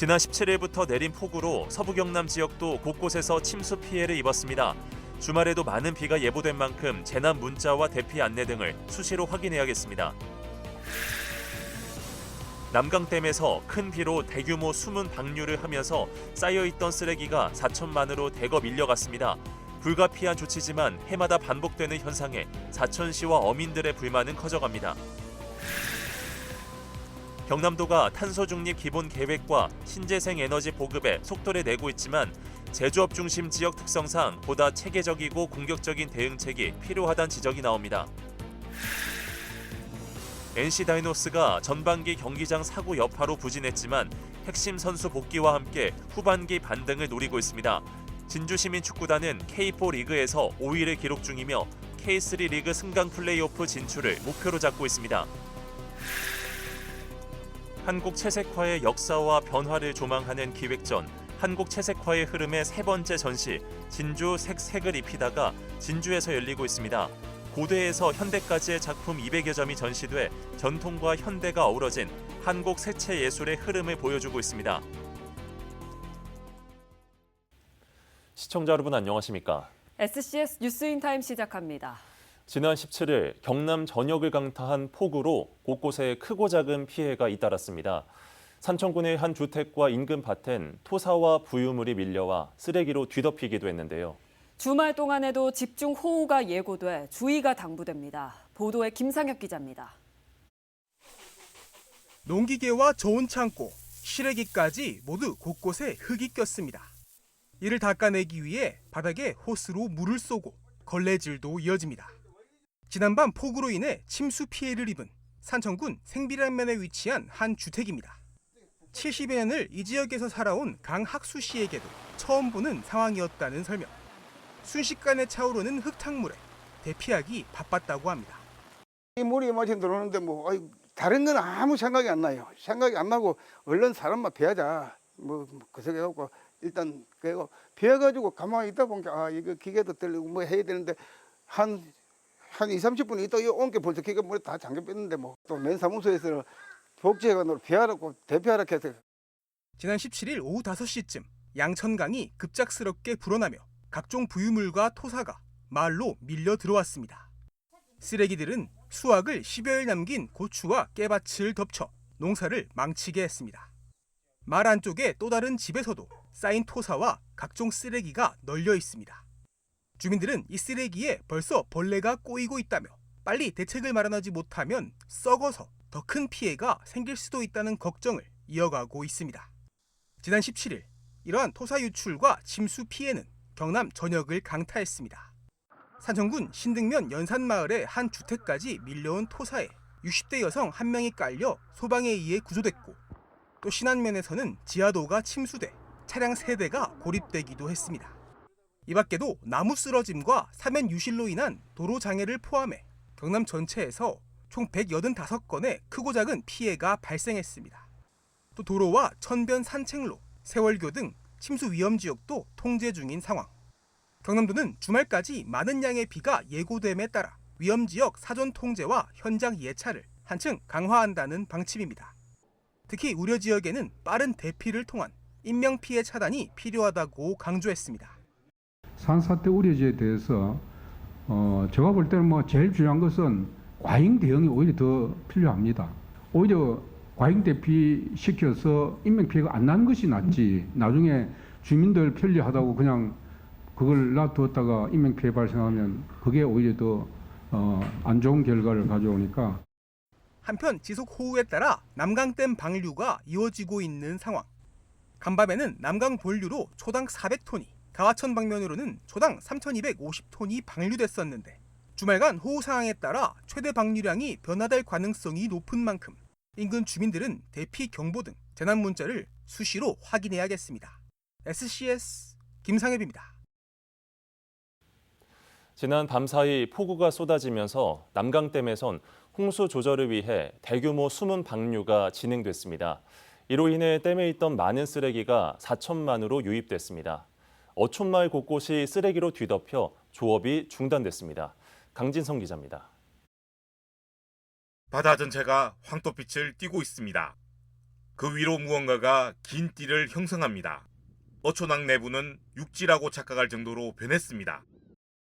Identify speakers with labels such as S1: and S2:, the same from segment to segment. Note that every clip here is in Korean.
S1: 지난 17일부터 내린 폭우로 서부 경남 지역도 곳곳에서 침수 피해를 입었습니다. 주말에도 많은 비가 예보된 만큼 재난 문자와 대피 안내 등을 수시로 확인해야겠습니다. 남강댐에서 큰 비로 대규모 수문 방류를 하면서 쌓여있던 쓰레기가 4천만으로 대거 밀려갔습니다. 불가피한 조치지만 해마다 반복되는 현상에 사천시와 어민들의 불만은 커져갑니다. 경남도가 탄소 중립 기본 계획과 신재생 에너지 보급에 속도를 내고 있지만 제조업 중심 지역 특성상 보다 체계적이고 공격적인 대응책이 필요하다는 지적이 나옵니다. NC 다이노스가 전반기 경기장 사고 여파로 부진했지만 핵심 선수 복귀와 함께 후반기 반등을 노리고 있습니다. 진주시민축구단은 K4 리그에서 5위를 기록 중이며 K3 리그 승강 플레이오프 진출을 목표로 잡고 있습니다. 한국 채색화의 역사와 변화를 조망하는 기획전 한국 채색화의 흐름의 세 번째 전시 진주 색색을 입히다가 진주에서 열리고 있습니다. 고대에서 현대까지의 작품 200여 점이 전시돼 전통과 현대가 어우러진 한국 색채 예술의 흐름을 보여주고 있습니다. 시청자 여러분 안녕하십니까?
S2: SCS 뉴스인 타임 시작합니다.
S1: 지난 17일 경남 전역을 강타한 폭우로 곳곳에 크고 작은 피해가 잇따랐습니다. 산청군의 한 주택과 인근 밭엔 토사와 부유물이 밀려와 쓰레기로 뒤덮이기도 했는데요.
S2: 주말 동안에도 집중 호우가 예고돼 주의가 당부됩니다. 보도에 김상혁 기자입니다.
S3: 농기계와 저온 창고, 실외기까지 모두 곳곳에 흙이 꼈습니다. 이를 닦아내기 위해 바닥에 호스로 물을 쏘고 걸레질도 이어집니다. 지난밤 폭우로 인해 침수 피해를 입은 산청군 생비란면에 위치한 한 주택입니다. 70여 년을 이 지역에서 살아온 강학수 씨에게도 처음 보는 상황이었다는 설명. 순식간에 차오르는 흙탕물에 대피하기 바빴다고 합니다.
S4: 이 물이 마침 들어오는데 뭐 아이, 다른 건 아무 생각이 안 나요. 생각이 안 나고 얼른 사람만 피하자. 뭐 그렇게 해갖고 일단 그거 피해가지고 가만히 있다 보니까 아 이거 기계도 들리고 뭐 해야 되는데 한 한 2, 30분 있다 온게 벌써 기계 물에 다 잠겨 뺐는데 뭐또 면사무소에서는 복지회관으로 피하라고 대피하라 해서
S3: 지난 17일 오후 5시쯤 양천강이 급작스럽게 불어나며 각종 부유물과 토사가 마을로 밀려 들어왔습니다. 쓰레기들은 수확을 10여일 남긴 고추와 깨밭을 덮쳐 농사를 망치게 했습니다. 마을 안쪽에 또 다른 집에서도 쌓인 토사와 각종 쓰레기가 널려 있습니다. 주민들은 이 쓰레기에 벌써 벌레가 꼬이고 있다며 빨리 대책을 마련하지 못하면 썩어서 더 큰 피해가 생길 수도 있다는 걱정을 이어가고 있습니다. 지난 17일 이러한 토사 유출과 침수 피해는 경남 전역을 강타했습니다. 산청군 신등면 연산마을의 한 주택까지 밀려온 토사에 60대 여성 한 명이 깔려 소방에 의해 구조됐고 또 신안면에서는 지하도가 침수돼 차량 세대가 고립되기도 했습니다. 이 밖에도 나무 쓰러짐과 사면 유실로 인한 도로 장애를 포함해 경남 전체에서 총 185건의 크고 작은 피해가 발생했습니다. 또 도로와 천변 산책로, 세월교 등 침수 위험 지역도 통제 중인 상황. 경남도는 주말까지 많은 양의 비가 예고됨에 따라 위험 지역 사전 통제와 현장 예찰을 한층 강화한다는 방침입니다. 특히 우려 지역에는 빠른 대피를 통한 인명 피해 차단이 필요하다고 강조했습니다.
S5: 산사태 우려지에 대해서 어, 제가 볼 때는 뭐 제일 중요한 것은 과잉 대응이 오히려 더 필요합니다. 오히려 과잉 대피 시켜서 인명 피해가 안 나는 것이 낫지. 나중에 주민들 편리하다고 그냥 그걸 놔두었다가 인명 피해 발생하면 그게 오히려 더 어, 안 좋은 결과를 가져오니까
S3: 한편 지속 호우에 따라 남강댐 방류가 이어지고 있는 상황. 간밤에는 남강 본류로 초당 400톤이, 가와천 방면으로는 초당 3,250톤이 방류됐었는데 주말간 호우 상황에 따라 최대 방류량이 변화될 가능성이 높은 만큼 인근 주민들은 대피 경보 등 재난 문자를 수시로 확인해야겠습니다. SCS 김상엽입니다.
S1: 지난 밤사이 폭우가 쏟아지면서 남강댐에선 홍수 조절을 위해 대규모 수문 방류가 진행됐습니다. 이로 인해 댐에 있던 많은 쓰레기가 4천만으로 유입됐습니다. 어촌마을 곳곳이 쓰레기로 뒤덮여 조업이 중단됐습니다. 강진성 기자입니다.
S6: 바다 전체가 황토빛을 띠고 있습니다. 그 위로 무언가가 긴 띠를 형성합니다. 어촌항 내부는 육지라고 착각할 정도로 변했습니다.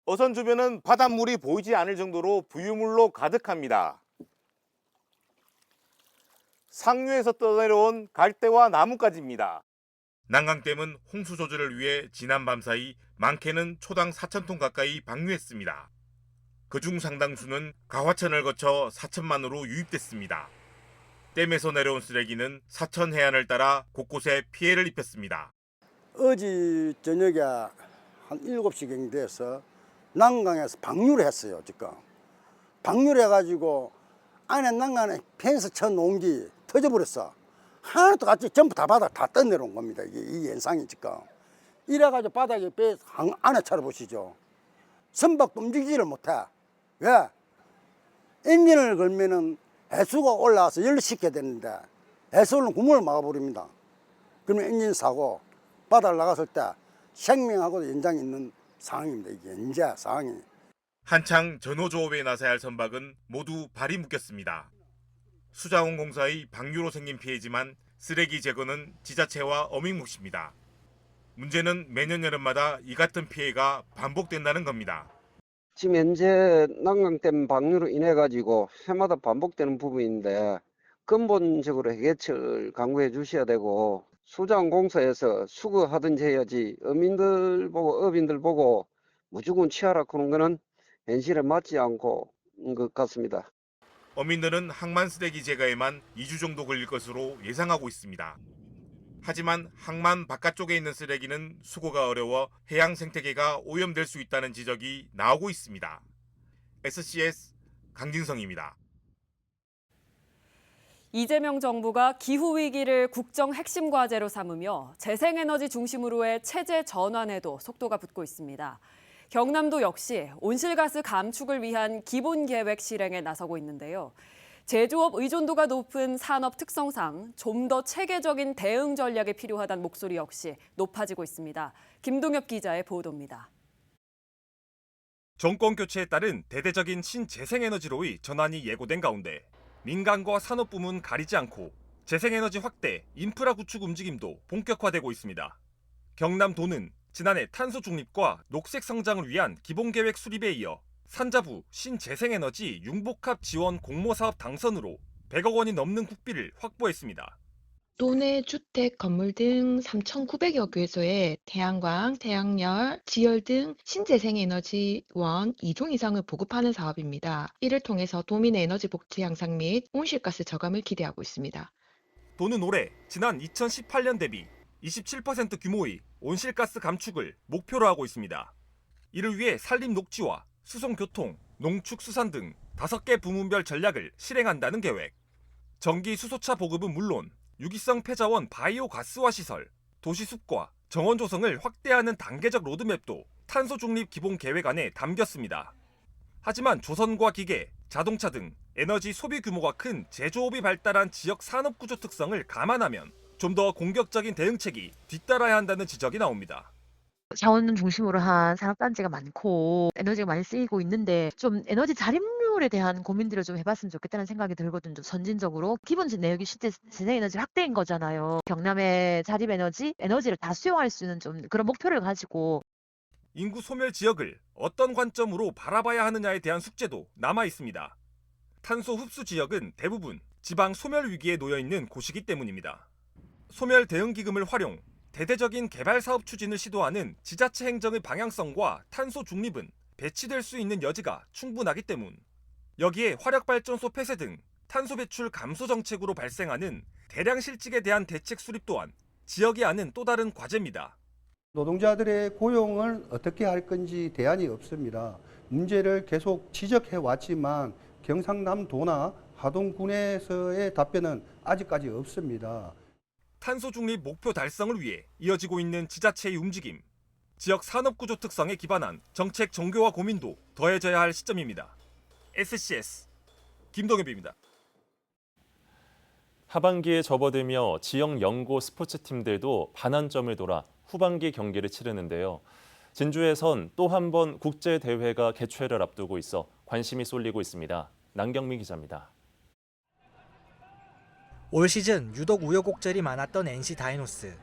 S7: 어선 주변은 바닷물이 보이지 않을 정도로 부유물로 가득합니다. 상류에서 떠내려온 갈대와 나뭇가지입니다.
S6: 난강댐은 홍수 조절을 위해 지난 밤 사이 많게는 초당 4,000톤 가까이 방류했습니다. 그중 상당수는 가화천을 거쳐 사천만으로 유입됐습니다. 댐에서 내려온 쓰레기는 사천 해안을 따라 곳곳에 피해를 입혔습니다.
S8: 어제 저녁에 한 7시경 돼서 난강에서 방류를 했어요, 지금. 방류를 해가지고 안에 난강에 펜스 쳐 놓은 게 터져버렸어. 하나도 같이 전부 다 바닥 다 떠내려온 겁니다, 이게 이 현상이 지금. 이래가지고 바닥에 배 한- 안에 차려 보시죠. 선박도 움직이지를 못해. 왜? 엔진을 걸면은 해수가 올라와서 연료시켜야 되는데 해수는 구멍을 막아버립니다. 그러면 엔진 사고 바다를 나갔을 때 생명하고도 연장이 있는 상황입니다. 이게 현재 상황이.
S6: 한창 전호조업에 나서야 할 선박은 모두 발이 묶였습니다. 수자원공사의 방류로 생긴 피해지만 쓰레기 제거는 지자체와 어민 몫입니다. 문제는 매년 여름마다 이 같은 피해가 반복된다는 겁니다.
S9: 지금 현재 난강댐 방류로 인해 가지고 해마다 반복되는 부분인데 근본적으로 해결책을 강구해 주셔야 되고 수자원공사에서 수거하든지 해야지 어민들 보고 어민들 보고 무조건 취하라 그런 거는 현실에 맞지 않고 것 같습니다.
S6: 어민들은 항만 쓰레기 제거에만 2주 정도 걸릴 것으로 예상하고 있습니다. 하지만 항만 바깥쪽에 있는 쓰레기는 수거가 어려워 해양 생태계가 오염될 수 있다는 지적이 나오고 있습니다. SCS 강진성입니다.
S2: 이재명 정부가 기후 위기를 국정 핵심 과제로 삼으며 재생에너지 중심으로의 체제 전환에도 속도가 붙고 있습니다. 경남도 역시 온실가스 감축을 위한 기본 계획 실행에 나서고 있는데요. 제조업 의존도가 높은 산업 특성상 좀 더 체계적인 대응 전략이 필요하다는 목소리 역시 높아지고 있습니다. 김동엽 기자의 보도입니다.
S10: 정권 교체에 따른 대대적인 신재생에너지로의 전환이 예고된 가운데 민간과 산업 부문 가리지 않고 재생에너지 확대, 인프라 구축 움직임도 본격화되고 있습니다. 경남도는 지난해 탄소 중립과 녹색 성장을 위한 기본 계획 수립에 이어 산자부 신재생에너지 융복합 지원 공모 사업 당선으로 100억 원이 넘는 국비를 확보했습니다.
S11: 도내 주택, 건물 등 3,900여 개소에 태양광, 태양열, 지열 등 신재생에너지원 2종 이상을 보급하는 사업입니다. 이를 통해서 도민의 에너지 복지 향상 및 온실가스 저감을 기대하고 있습니다.
S10: 도는 올해 지난 2018년 대비 27% 규모의 온실가스 감축을 목표로 하고 있습니다. 이를 위해 산림 녹지와 수송 교통, 농축 수산 등 5개 부문별 전략을 실행한다는 계획. 전기 수소차 보급은 물론 유기성 폐자원 바이오 가스화 시설, 도시 숲과 정원 조성을 확대하는 단계적 로드맵도 탄소 중립 기본 계획 안에 담겼습니다. 하지만 조선과 기계, 자동차 등 에너지 소비 규모가 큰 제조업이 발달한 지역 산업 구조 특성을 감안하면 좀 더 공격적인 대응책이 뒤따라야 한다는 지적이 나옵니다.
S11: 자원 중심으로 한 산업단지가 많고 에너지가 많이 쓰이고 있는데 좀 에너지 자립률에 대한 고민들을 좀 해봤으면 좋겠다는 생각이 들거든요. 좀 선진적으로 기본 내역이 실제 재생에너지 확대인 거잖아요. 경남의 자립에너지 에너지를 다 수용할 수 있는 좀 그런 목표를 가지고
S10: 인구 소멸 지역을 어떤 관점으로 바라봐야 하느냐에 대한 숙제도 남아 있습니다. 탄소 흡수 지역은 대부분 지방 소멸 위기에 놓여 있는 곳이기 때문입니다. 소멸 대응 기금을 활용, 대대적인 개발 사업 추진을 시도하는 지자체 행정의 방향성과 탄소 중립은 배치될 수 있는 여지가 충분하기 때문. 여기에 화력 발전소 폐쇄 등 탄소 배출 감소 정책으로 발생하는 대량 실직에 대한 대책 수립 또한 지역이 아는 또 다른 과제입니다.
S12: 노동자들의 고용을 어떻게 할 건지 대안이 없습니다. 문제를 계속 지적해 왔지만 경상남도나 하동군에서의 답변은 아직까지 없습니다.
S10: 탄소 중립 목표 달성을 위해 이어지고 있는 지자체의 움직임, 지역 산업 구조 특성에 기반한 정책 정교화 고민도 더해져야 할 시점입니다. SCS 김동엽입니다.
S1: 하반기에 접어들며 지역 연고 스포츠 팀들도 반환점을 돌아 후반기 경기를 치르는데요. 진주에선 또 한 번 국제 대회가 개최를 앞두고 있어 관심이 쏠리고 있습니다. 남경민 기자입니다.
S13: 올 시즌 유독 우여곡절이 많았던 NC 다이노스.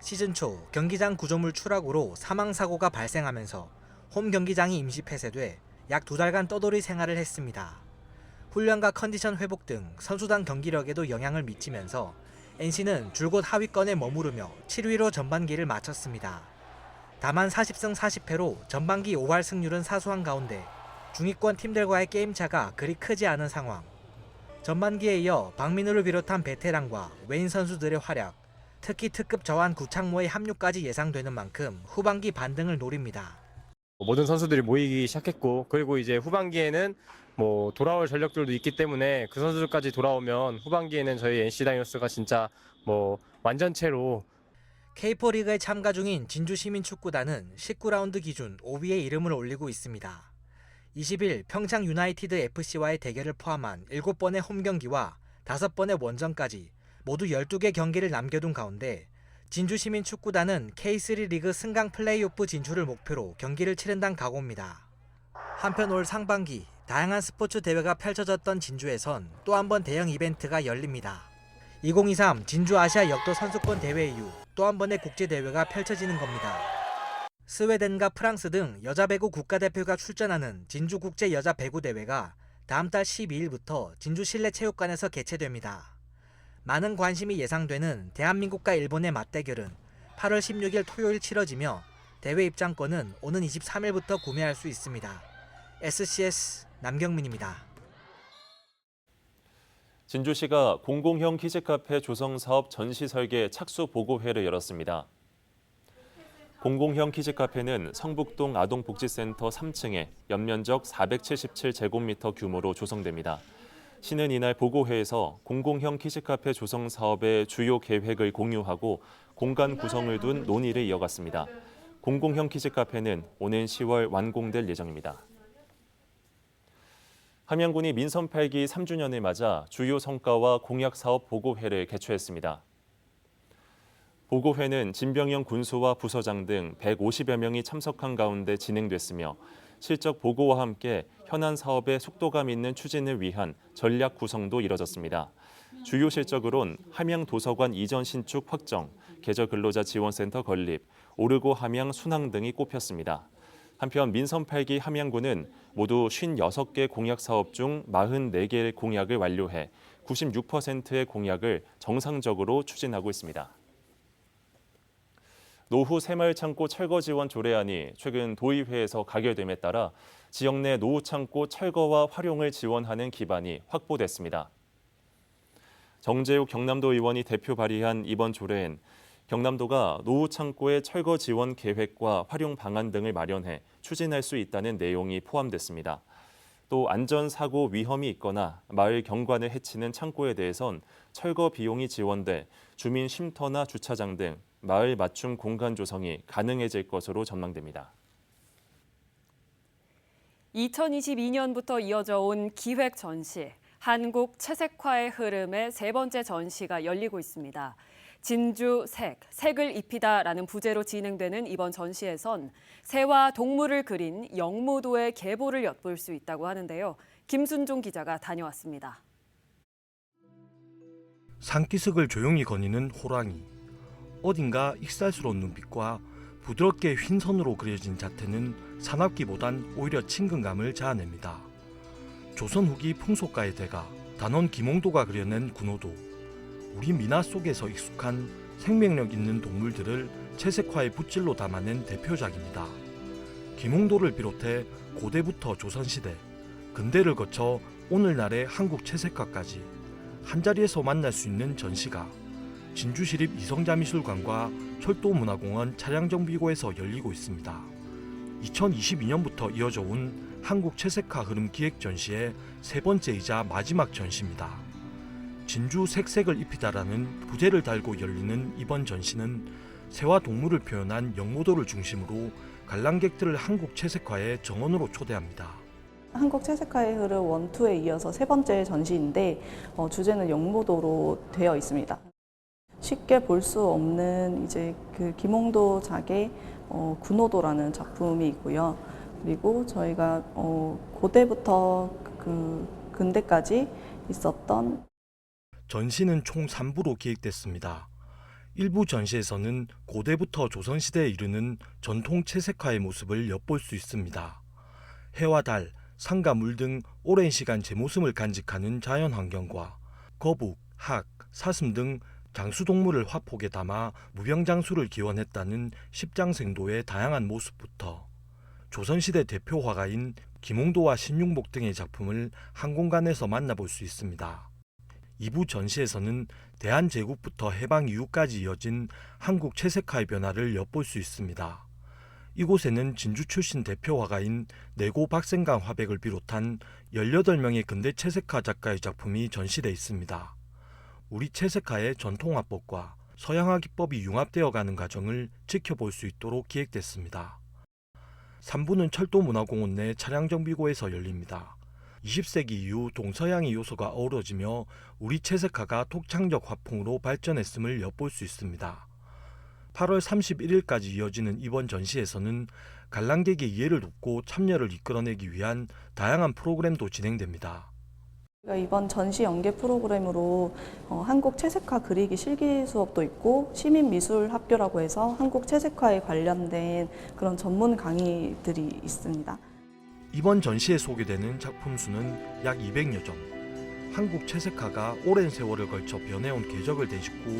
S13: 시즌 초 경기장 구조물 추락으로 사망 사고가 발생하면서 홈 경기장이 임시 폐쇄돼 약 두 달간 떠돌이 생활을 했습니다. 훈련과 컨디션 회복 등 선수단 경기력에도 영향을 미치면서 NC는 줄곧 하위권에 머무르며 7위로 전반기를 마쳤습니다. 다만 40승 40패로 전반기 5할 승률은 사소한 가운데 중위권 팀들과의 게임차가 그리 크지 않은 상황. 전반기에 이어 박민우를 비롯한 베테랑과 외인 선수들의 활약, 특히 특급 저한 구창모의 합류까지 예상되는 만큼 후반기 반등을 노립니다.
S14: 모든 선수들이 모이기 시작했고 그리고 이제 후반기에는 뭐 돌아올 전력들도 있기 때문에 그 선수들까지 돌아오면 후반기에는 저희 NC 다이노스가 진짜 뭐 완전체로
S13: K4 리그에 참가 중인 진주 시민축구단은 19라운드 기준 5위에 이름을 올리고 있습니다. 20일 평창 유나이티드 FC와의 대결을 포함한 7번의 홈 경기와 5번의 원정까지 모두 12개 경기를 남겨둔 가운데 진주 시민축구단은 K3 리그 승강 플레이오프 진출을 목표로 경기를 치른다는 각오입니다. 한편 올 상반기 다양한 스포츠 대회가 펼쳐졌던 진주에선 또 한 번 대형 이벤트가 열립니다. 2023 진주 아시아 역도 선수권 대회 이후 또 한 번의 국제 대회가 펼쳐지는 겁니다. 스웨덴과 프랑스 등 여자 배구 국가대표가 출전하는 진주 국제 여자 배구 대회가 다음 달 12일부터 진주 실내 체육관에서 개최됩니다. 많은 관심이 예상되는 대한민국과 일본의 맞대결은 8월 16일 토요일 치러지며 대회 입장권은 오는 23일부터 구매할 수 있습니다. SCS 남경민입니다.
S1: 진주시가 공공형 키즈카페 조성 사업 전시 설계 착수 보고회를 열었습니다. 공공형 키즈카페는 성북동 아동복지센터 3층에 연면적 477제곱미터 규모로 조성됩니다. 시는 이날 보고회에서 공공형 키즈카페 조성 사업의 주요 계획을 공유하고 공간 구성을 둔 논의를 이어갔습니다. 공공형 키즈카페는 오는 10월 완공될 예정입니다. 함양군이 민선 8기 3주년을 맞아 주요 성과와 공약 사업 보고회를 개최했습니다. 보고회는 진병영 군수와 부서장 등 150여 명이 참석한 가운데 진행됐으며 실적 보고와 함께 현안 사업의 속도감 있는 추진을 위한 전략 구성도 이뤄졌습니다. 주요 실적으론 함양 도서관 이전 신축 확정, 계절 근로자 지원센터 건립, 오르고 함양 순항 등이 꼽혔습니다. 한편 민선 8기 함양군은 모두 56개 공약 사업 중 44개의 공약을 완료해 96%의 공약을 정상적으로 추진하고 있습니다. 노후 새마을 창고 철거 지원 조례안이 최근 도의회에서 가결됨에 따라 지역 내 노후 창고 철거와 활용을 지원하는 기반이 확보됐습니다. 정재욱 경남도 의원이 대표 발의한 이번 조례엔 경남도가 노후 창고의 철거 지원 계획과 활용 방안 등을 마련해 추진할 수 있다는 내용이 포함됐습니다. 또 안전 사고 위험이 있거나 마을 경관을 해치는 창고에 대해선 철거 비용이 지원돼 주민 쉼터나 주차장 등 마을 맞춤 공간 조성이 가능해질 것으로 전망됩니다.
S2: 2022년부터 이어져 온 기획 전시, 한국 채색화의 흐름의 세 번째 전시가 열리고 있습니다. 진주 색, 색을 입히다라는 부제로 진행되는 이번 전시에선 새와 동물을 그린 영모도의 계보를 엿볼 수 있다고 하는데요. 김순종 기자가 다녀왔습니다.
S15: 산기슭을 조용히 거니는 호랑이. 어딘가 익살스러운 눈빛과 부드럽게 휜 선으로 그려진 자태는 사납기보단 오히려 친근감을 자아냅니다. 조선 후기 풍속가의 대가 단원 김홍도가 그려낸 군호도 우리 민화 속에서 익숙한 생명력 있는 동물들을 채색화의 붓질로 담아낸 대표작입니다. 김홍도를 비롯해 고대부터 조선시대, 근대를 거쳐 오늘날의 한국 채색화까지 한자리에서 만날 수 있는 전시가 진주시립 이성자미술관과 철도문화공원 차량정비고에서 열리고 있습니다. 2022년부터 이어져 온 한국 채색화 흐름 기획 전시의 세 번째이자 마지막 전시입니다. 진주 색색을 입히다라는 부제를 달고 열리는 이번 전시는 새와 동물을 표현한 영모도를 중심으로 관람객들을 한국 채색화의 정원으로 초대합니다.
S16: 한국 채색화의 흐름 원투에 이어서 세 번째 전시인데 어, 주제는 영모도로 되어 있습니다. 쉽게 볼 수 없는 이제 그 김홍도 작의 어, 군호도라는 작품이 있고요. 그리고 저희가 어, 고대부터 그 근대까지 있었던
S15: 전시는 총 3부로 기획됐습니다. 일부 전시에서는 고대부터 조선시대에 이르는 전통 채색화의 모습을 엿볼 수 있습니다. 해와 달, 산과 물 등 오랜 시간 제 모습을 간직하는 자연 환경과 거북, 학, 사슴 등 장수동물을 화폭에 담아 무병장수를 기원했다는 십장생도의 다양한 모습부터 조선시대 대표 화가인 김홍도와 신윤복 등의 작품을 한 공간에서 만나볼 수 있습니다. 2부 전시에서는 대한제국부터 해방 이후까지 이어진 한국 채색화의 변화를 엿볼 수 있습니다. 이곳에는 진주 출신 대표 화가인 내고 박생강 화백을 비롯한 18명의 근대 채색화 작가의 작품이 전시돼 있습니다. 우리 채색화의 전통화법과 서양화 기법이 융합되어 가는 과정을 지켜볼 수 있도록 기획됐습니다. 3부는 철도문화공원 내 차량정비고에서 열립니다. 20세기 이후 동서양의 요소가 어우러지며 우리 채색화가 독창적 화풍으로 발전했음을 엿볼 수 있습니다. 8월 31일까지 이어지는 이번 전시에서는 관람객의 이해를 돕고 참여를 이끌어내기 위한 다양한 프로그램도 진행됩니다.
S16: 이번 전시 연계 프로그램으로 어, 한국 채색화 그리기 실기 수업도 있고 시민 미술 학교라고 해서 한국 채색화에 관련된 그런 전문 강의들이 있습니다.
S15: 이번 전시에 소개되는 작품 수는 약 200여 점. 한국 채색화가 오랜 세월을 걸쳐 변해온 궤적을 되짚고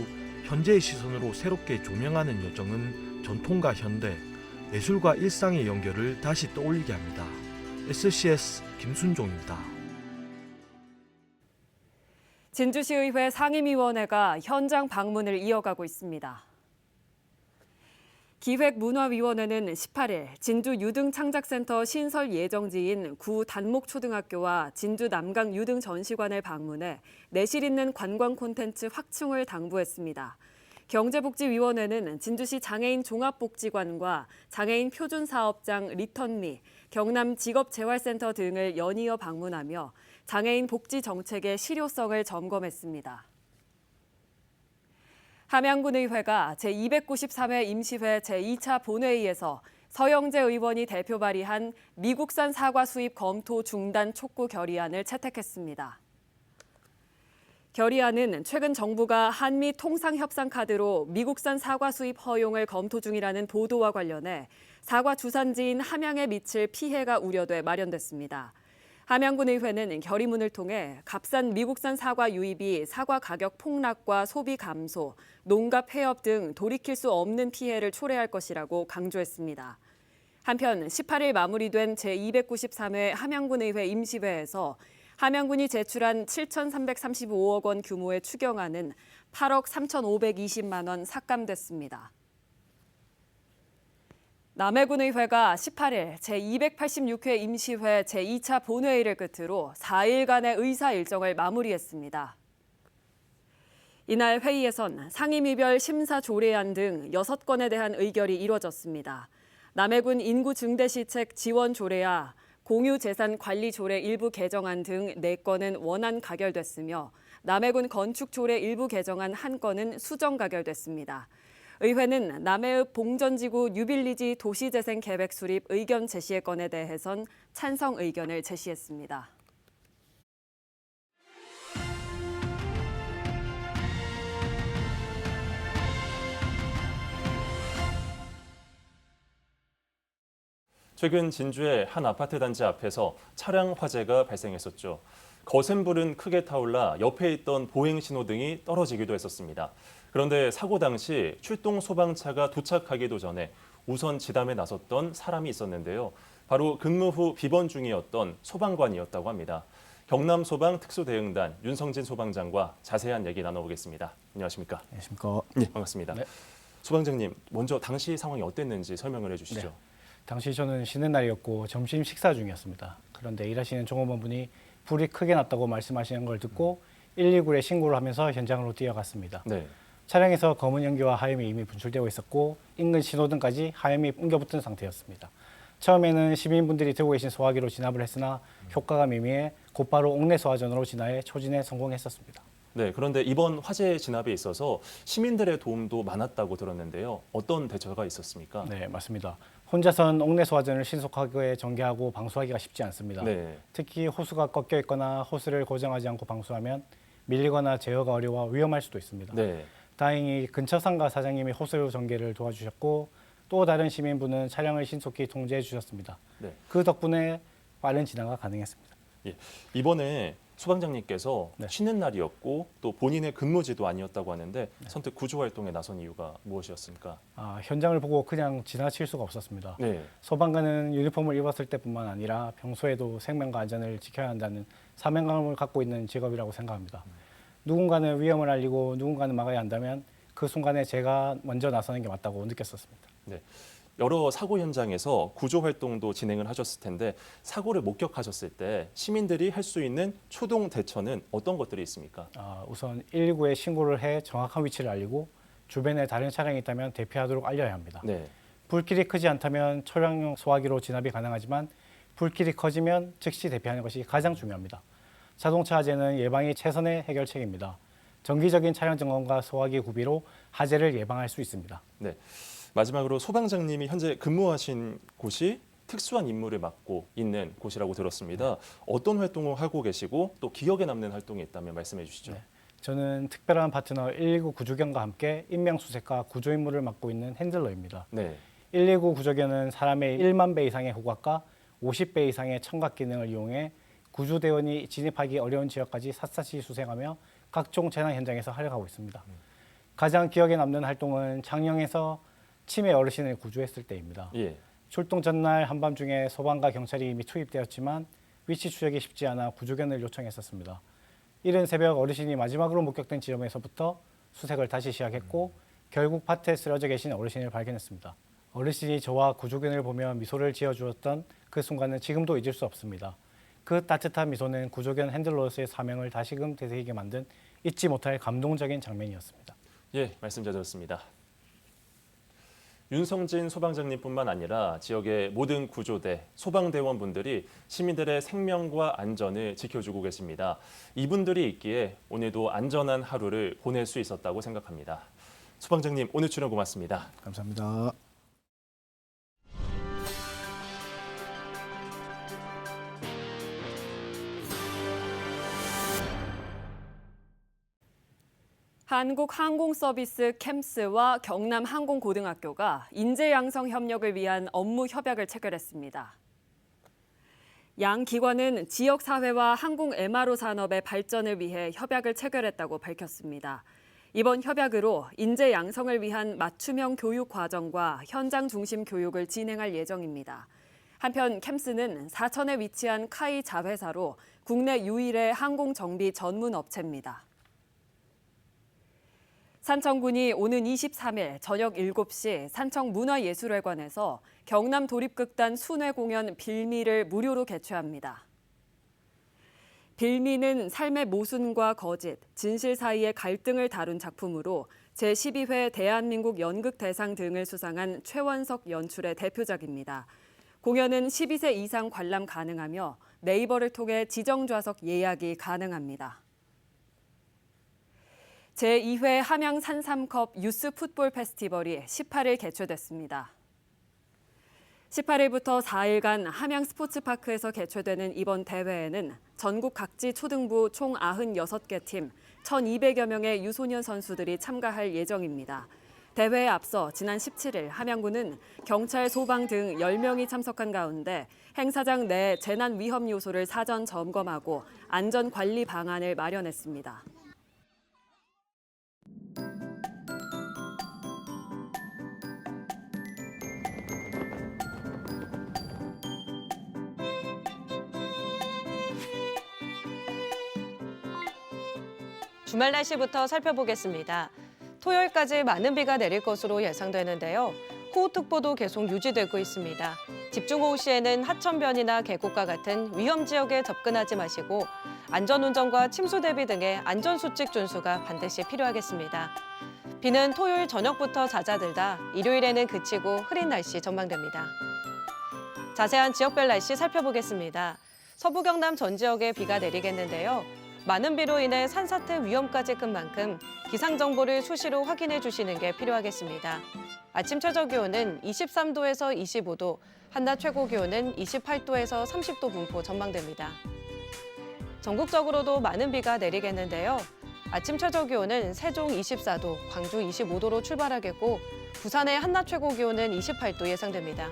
S15: 현재의 시선으로 새롭게 조명하는 여정은 전통과 현대, 예술과 일상의 연결을 다시 떠올리게 합니다. SCS 김순종입니다.
S2: 진주시의회 상임위원회가 현장 방문을 이어가고 있습니다. 기획문화위원회는 18일 진주 유등창작센터 신설 예정지인 구 단목초등학교와 진주 남강 유등 전시관을 방문해 내실 있는 관광 콘텐츠 확충을 당부했습니다. 경제복지위원회는 진주시 장애인 종합복지관과 장애인 표준사업장 리턴미, 경남 직업재활센터 등을 연이어 방문하며 장애인 복지 정책의 실효성을 점검했습니다. 함양군의회가 제293회 임시회 제2차 본회의에서 서영재 의원이 대표 발의한 미국산 사과 수입 검토 중단 촉구 결의안을 채택했습니다. 결의안은 최근 정부가 한미 통상협상 카드로 미국산 사과 수입 허용을 검토 중이라는 보도와 관련해 사과 주산지인 함양에 미칠 피해가 우려돼 마련됐습니다. 함양군의회는 결의문을 통해 값싼 미국산 사과 유입이 사과 가격 폭락과 소비 감소, 농가 폐업 등 돌이킬 수 없는 피해를 초래할 것이라고 강조했습니다. 한편 18일 마무리된 제293회 함양군의회 임시회에서 함양군이 제출한 7,335억 원 규모의 추경안은 8억 3,520만 원 삭감됐습니다. 남해군의회가 18일 제286회 임시회 제2차 본회의를 끝으로 4일간의 의사 일정을 마무리했습니다. 이날 회의에선 상임위별 심사 조례안 등 6건에 대한 의결이 이뤄졌습니다. 남해군 인구 증대 시책 지원 조례와 공유 재산 관리 조례 일부 개정안 등 4건은 원안 가결됐으며 남해군 건축 조례 일부 개정안 1건은 수정 가결됐습니다. 의회는 남해읍 봉전지구 뉴빌리지 도시재생 계획 수립 의견 제시의 건에 대해선 찬성 의견을 제시했습니다.
S1: 최근 진주의 한 아파트 단지 앞에서 차량 화재가 발생했었죠. 거센 불은 크게 타올라 옆에 있던 보행 신호등이 떨어지기도 했었습니다. 그런데 사고 당시 출동 소방차가 도착하기도 전에 우선 지담에 나섰던 사람이 있었는데요. 바로 근무 후 비번 중이었던 소방관이었다고 합니다. 경남 소방 특수대응단 윤성진 소방장과 자세한 얘기 나눠보겠습니다. 안녕하십니까?
S17: 안녕하십니까?
S1: 네, 반갑습니다. 소방장님, 먼저 당시 상황이 어땠는지 설명을 해주시죠.
S17: 네. 당시 저는 쉬는 날이었고 점심 식사 중이었습니다. 그런데 일하시는 종업원분이 불이 크게 났다고 말씀하시는 걸 듣고 119에 신고를 하면서 현장으로 뛰어갔습니다.
S1: 네.
S17: 차량에서 검은 연기와 하염이 이미 분출되고 있었고 인근 신호등까지 하염이 옮겨붙은 상태였습니다. 처음에는 시민분들이 들고 계신 소화기로 진압을 했으나 효과가 미미해 곧바로 옥내 소화전으로 진화해 초진에 성공했었습니다.
S1: 네, 그런데 이번 화재 진압에 있어서 시민들의 도움도 많았다고 들었는데요. 어떤 대처가 있었습니까?
S17: 네, 맞습니다. 혼자선 옥내 소화전을 신속하게 전개하고 방수하기가 쉽지 않습니다.
S1: 네.
S17: 특히 호수가 꺾여 있거나 호스를 고정하지 않고 방수하면 밀리거나 제어가 어려워 위험할 수도 있습니다.
S1: 네.
S17: 다행히 근처 상가 사장님이 호수 전개를 도와주셨고 또 다른 시민분은 차량을 신속히 통제해 주셨습니다.
S1: 네.
S17: 그 덕분에 빠른 진화가 가능했습니다.
S1: 예. 이번에 소방장님께서
S17: 네.
S1: 쉬는 날이었고 또 본인의 근무지도 아니었다고 하는데 선택 구조 활동에 나선 이유가 무엇이었습니까?
S17: 아, 현장을 보고 그냥 지나칠 수가 없었습니다.
S1: 네.
S17: 소방관은 유니폼을 입었을 때뿐만 아니라 평소에도 생명과 안전을 지켜야 한다는 사명감을 갖고 있는 직업이라고 생각합니다. 누군가는 위험을 알리고 누군가는 막아야 한다면 그 순간에 제가 먼저 나서는 게 맞다고 느꼈었습니다.
S1: 네. 여러 사고 현장에서 구조 활동도 진행을 하셨을 텐데 사고를 목격하셨을 때 시민들이 할 수 있는 초동 대처는 어떤 것들이 있습니까?
S17: 아, 우선 119에 신고를 해 정확한 위치를 알리고 주변에 다른 차량이 있다면 대피하도록 알려야 합니다.
S1: 네.
S17: 불길이 크지 않다면 초량용 소화기로 진압이 가능하지만 불길이 커지면 즉시 대피하는 것이 가장 중요합니다. 자동차 화재는 예방이 최선의 해결책입니다. 정기적인 차량 점검과 소화기 구비로 화재를 예방할 수 있습니다.
S1: 네. 마지막으로 소방장님이 현재 근무하신 곳이 특수한 임무를 맡고 있는 곳이라고 들었습니다. 어떤 활동을 하고 계시고 또 기억에 남는 활동이 있다면 말씀해 주시죠.
S17: 네. 저는 특별한 파트너 119 구조견과 함께 인명수색과 구조 임무를 맡고 있는 핸들러입니다.
S1: 네.
S17: 119 구조견은 사람의 1만 배 이상의 후각과 50배 이상의 청각 기능을 이용해 구조대원이 진입하기 어려운 지역까지 샅샅이 수색하며 각종 재난 현장에서 활약하고 있습니다. 가장 기억에 남는 활동은 창녕에서 치매 어르신을 구조했을 때입니다.
S1: 예.
S17: 출동 전날 한밤중에 소방과 경찰이 이미 투입되었지만 위치 추적이 쉽지 않아 구조견을 요청했었습니다. 이른 새벽 어르신이 마지막으로 목격된 지점에서부터 수색을 다시 시작했고 결국 밭에 쓰러져 계신 어르신을 발견했습니다. 어르신이 저와 구조견을 보며 미소를 지어주었던 그 순간은 지금도 잊을 수 없습니다. 그 따뜻한 미소는 구조견 핸들러로서의 사명을 다시금 되새기게 만든 잊지 못할 감동적인 장면이었습니다.
S1: 예, 말씀 잘 들었습니다. 윤성진 소방장님뿐만 아니라 지역의 모든 구조대, 소방대원분들이 시민들의 생명과 안전을 지켜주고 계십니다. 이분들이 있기에 오늘도 안전한 하루를 보낼 수 있었다고 생각합니다. 소방장님, 오늘 출연 고맙습니다.
S17: 감사합니다.
S2: 한국항공서비스 캠스와 경남항공고등학교가 인재 양성 협력을 위한 업무 협약을 체결했습니다. 양 기관은 지역 사회와 항공 MRO 산업의 발전을 위해 협약을 체결했다고 밝혔습니다. 이번 협약으로 인재 양성을 위한 맞춤형 교육 과정과 현장 중심 교육을 진행할 예정입니다. 한편 캠스는 사천에 위치한 카이 자회사로 국내 유일의 항공 정비 전문 업체입니다. 산청군이 오는 23일 저녁 7시 산청 문화예술회관에서 경남 도립극단 순회 공연 빌미를 무료로 개최합니다. 빌미는 삶의 모순과 거짓, 진실 사이의 갈등을 다룬 작품으로 제12회 대한민국 연극대상 등을 수상한 최원석 연출의 대표작입니다. 공연은 12세 이상 관람 가능하며 네이버를 통해 지정 좌석 예약이 가능합니다. 제2회 함양 산삼컵 유스 풋볼 페스티벌이 18일 개최됐습니다. 18일부터 4일간 함양 스포츠파크에서 개최되는 이번 대회에는 전국 각지 초등부 총 96개 팀 1,200여 명의 유소년 선수들이 참가할 예정입니다. 대회에 앞서 지난 17일 함양군은 경찰, 소방 등 10명이 참석한 가운데 행사장 내 재난 위험 요소를 사전 점검하고 안전 관리 방안을 마련했습니다.
S18: 주말 날씨부터 살펴보겠습니다. 토요일까지 많은 비가 내릴 것으로 예상되는데요. 호우특보도 계속 유지되고 있습니다. 집중호우 시에는 하천변이나 계곡과 같은 위험 지역에 접근하지 마시고 안전운전과 침수 대비 등의 안전수칙 준수가 반드시 필요하겠습니다. 비는 토요일 저녁부터 잦아들다 일요일에는 그치고 흐린 날씨 전망됩니다. 자세한 지역별 날씨 살펴보겠습니다. 서부 경남 전 지역에 비가 내리겠는데요. 많은 비로 인해 산사태 위험까지 큰 만큼 기상 정보를 수시로 확인해 주시는 게 필요하겠습니다. 아침 최저 기온은 23도에서 25도, 한낮 최고 기온은 28도에서 30도 분포 전망됩니다. 전국적으로도 많은 비가 내리겠는데요. 아침 최저 기온은 세종 24도, 광주 25도로 출발하겠고 부산의 한낮 최고 기온은 28도 예상됩니다.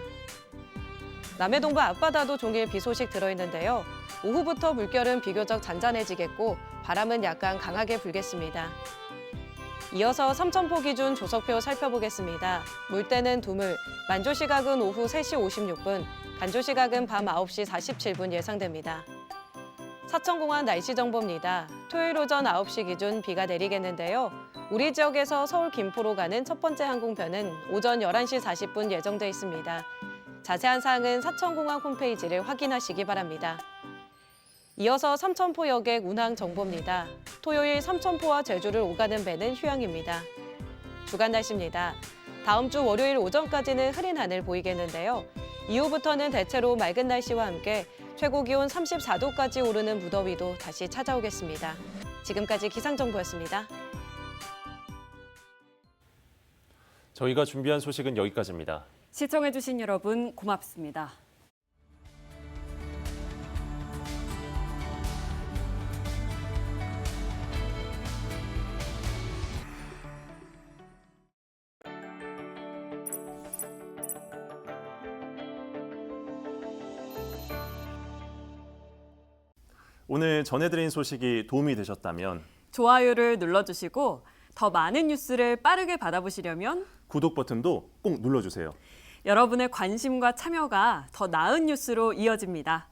S18: 남해동부 앞바다도 종일 비 소식 들어있는데요. 오후부터 물결은 비교적 잔잔해지겠고 바람은 약간 강하게 불겠습니다. 이어서 삼천포 기준 조석표 살펴보겠습니다. 물때는 두물, 만조 시각은 오후 3시 56분, 간조 시각은 밤 9시 47분 예상됩니다. 사천공항 날씨 정보입니다. 토요일 오전 9시 기준 비가 내리겠는데요. 우리 지역에서 서울 김포로 가는 첫 번째 항공편은 오전 11시 40분 예정돼 있습니다. 자세한 사항은 사천공항 홈페이지를 확인하시기 바랍니다. 이어서 삼천포 여객 운항 정보입니다. 토요일 삼천포와 제주를 오가는 배는 휴양입니다. 주간 날씨입니다. 다음 주 월요일 오전까지는 흐린 하늘 보이겠는데요. 이후부터는 대체로 맑은 날씨와 함께 최고 기온 34도까지 오르는 무더위도 다시 찾아오겠습니다. 지금까지 기상정보였습니다.
S1: 저희가 준비한 소식은 여기까지입니다.
S2: 시청해주신 여러분 고맙습니다.
S1: 오늘 전해드린 소식이 도움이 되셨다면
S2: 좋아요를 눌러주시고 더 많은 뉴스를 빠르게 받아보시려면
S1: 구독 버튼도 꼭 눌러주세요.
S2: 여러분의 관심과 참여가 더 나은 뉴스로 이어집니다.